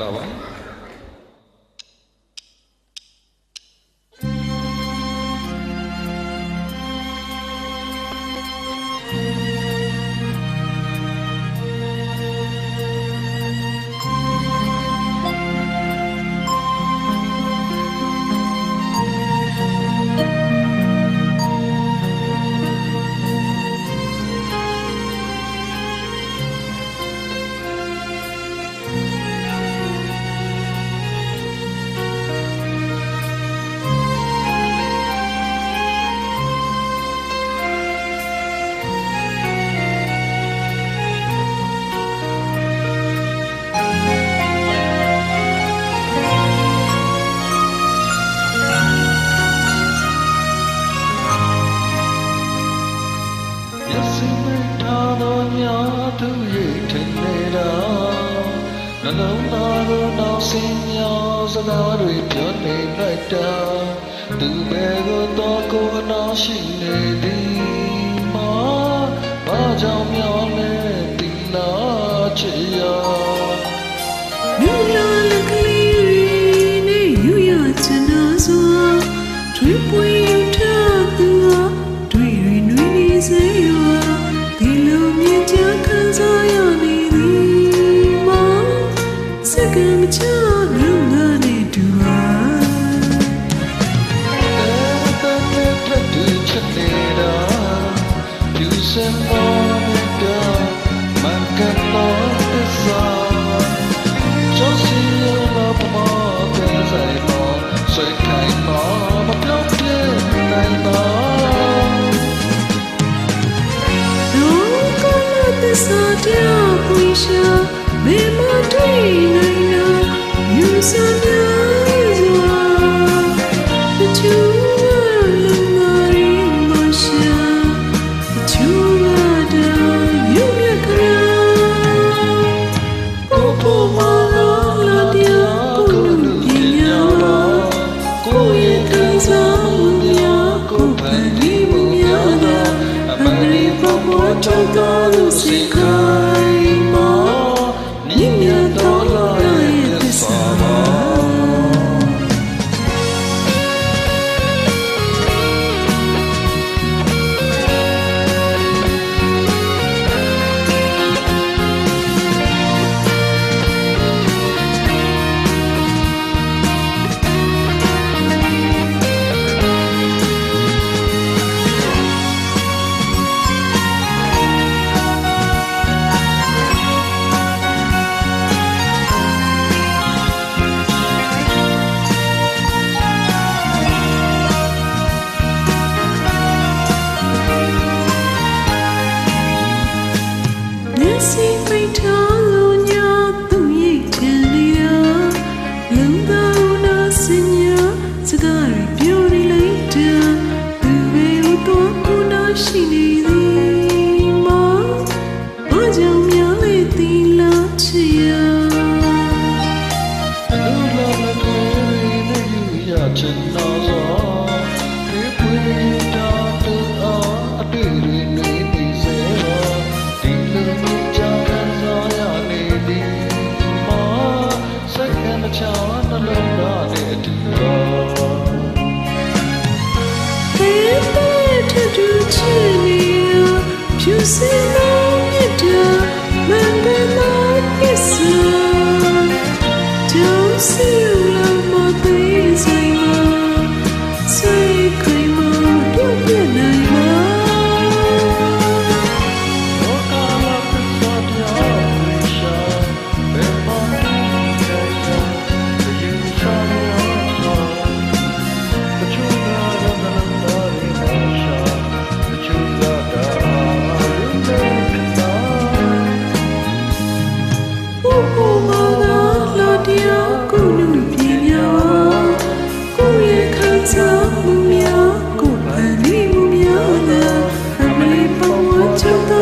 अलावा သောများသူ၍ထင်နေတာနှလုံးသားကိုနောက်ဆင်းမြောစကားတွေပြောနေလိုက်တာသူပဲကိုတော့ကိုအနာရှိနေသည်မာဘာကြောင့်မြောင်းလဲဒီနာချေရာမြူလာလကလေးနေယူရချနာစွာထွေးပွေ သစ္စာတရားကိုရှာမေမတွေ့နိုင်လားယူဆမြ to do to you, you see. Look